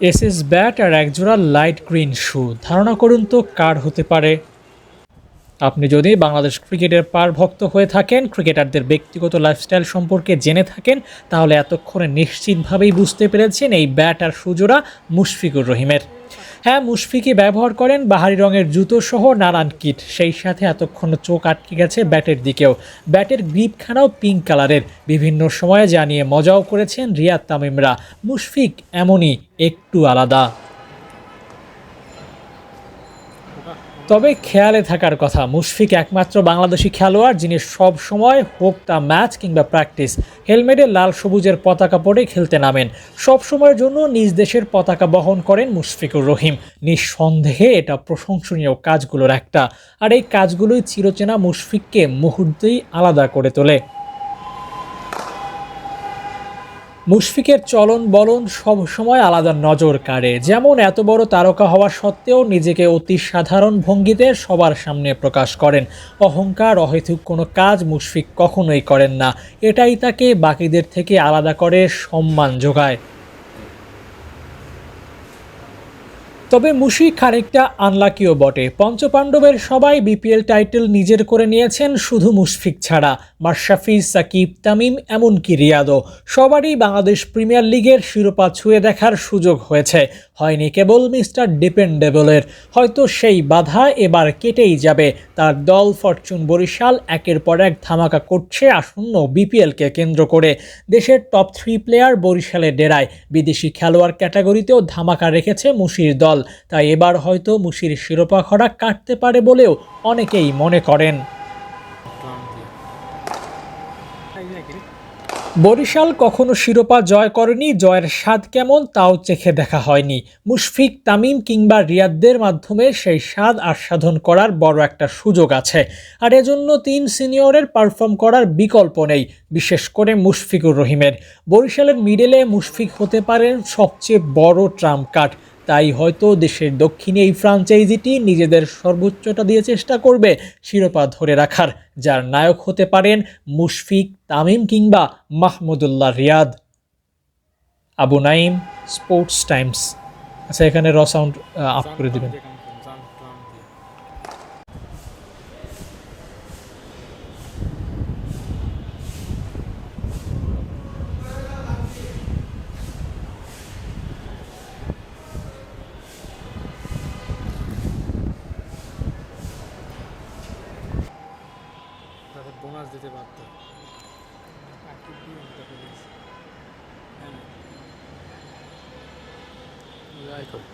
SS bat আর একজোড়া light green শু। ধারণা করুন তো কার হতে পারে। আপনি যদি বাংলাদেশ ক্রিকেটের পার ভক্ত হয়ে থাকেন, ক্রিকেটারদের ব্যক্তিগত লাইফস্টাইল সম্পর্কে জেনে থাকেন, তাহলে এতক্ষণে নিশ্চিতভাবেই বুঝতে পেরেছেন এই ব্যাট আর সুজোড়া মুশফিকুর রহিমের। হ্যাঁ মুশফিকই ব্যবহার করেন বাহারি রঙের জুতো সহ নানান কিট। সেই সাথে এতক্ষণ চোখ আটকে গেছে ব্যাটের দিকেও। ব্যাটের গ্রিপখানাও পিঙ্ক কালারের। বিভিন্ন সময়ে জানিয়ে মজাও করেছেন রিয়াদ তামিমরা। মুশফিক এমনই একটু আলাদা। তবে খেয়ালে থাকার কথা, মুশফিক একমাত্র বাংলাদেশি খেলোয়াড় যিনি সব সময় হোক তা ম্যাচ কিংবা প্র্যাকটিস, হেলমেটে লাল সবুজের পতাকা পরে খেলতে নামেন। সব সময়ের জন্য নিজ দেশের পতাকা বহন করেন মুশফিকুর রহিম। নিঃসন্দেহে এটা প্রশংসনীয় কাজগুলোর একটা। আর এই কাজগুলোই চিরচেনা মুশফিককে মুহূর্তেই আলাদা করে তোলে। মুশফিকের চলন বলন সবসময় আলাদা নজর কাড়ে। যেমন এত বড় তারকা হওয়া সত্ত্বেও নিজেকে অতি সাধারণ ভঙ্গিতে সবার সামনে প্রকাশ করেন। অহংকার, অহেতুক কোনো কাজ মুশফিক কখনোই করেন না। এটাই তাকে বাকিদের থেকে আলাদা করে সম্মান যোগায়। তবে মুশি খানিকটা আনলাকিও বটে। পঞ্চপাণ্ডবের সবাই বিপিএল টাইটেল নিজের করে নিয়েছেন, শুধু মুশফিক ছাড়া। মাশরাফি, সাকিব, তামিম, এমনকি রিয়াদও। সবারই বাংলাদেশ প্রিমিয়ার লিগের শিরোপা ছুঁয়ে দেখার সুযোগ হয়েছে। হয়নি কেবল মিস্টার ডিপেন্ডেবলের। হয়তো সেই বাধা এবার কেটেই যাবে। তার দল ফরচুন বরিশাল একের পর এক ধামাকা করছে আসন্ন বিপিএলকে কেন্দ্র করে। দেশের টপ থ্রি প্লেয়ার বরিশালে ডেরায়। বিদেশি খেলোয়াড় ক্যাটাগরিতেও ধামাকা রেখেছে মুশির দল। তাই এবার হয়তো মুশির শিরোপা খরা কাটতে পারে বলেও অনেকেই মনে করেন। বরিশাল কখনো শিরোপা জয় করেনি, জয়ের স্বাদ কেমন তাও চেখে দেখা হয়নি। মুশফিক, তামিম কিংবা রিয়াদদের মাধ্যমে সেই স্বাদ আস্বাদন করার বড় একটা সুযোগ আছে। আর এজন্য তিন সিনিয়রের পারফর্ম করার বিকল্প নেই, বিশেষ করে মুশফিকুর রহিমের। বরিশালের মিডেলে মুশফিক হতে পারেন সবচেয়ে বড় ট্রাম্প কার্ড। তাই হয়তো দেশের দক্ষিণে এই ফ্রাঞ্চাইজিটি নিজেদের সর্বোচ্চটা দিয়ে চেষ্টা করবে শিরোপা ধরে রাখার, যার নায়ক হতে পারেন মুশফিক তামিম কিংবা মাহমুদুল্লাহ রিয়াদ। আবু নাইম স্পোর্টস টাইমস আচ্ছা এখানে র সাউন্ড আপ করে দিবেন। বোনাস দিতে বাধ্য। যাই হোক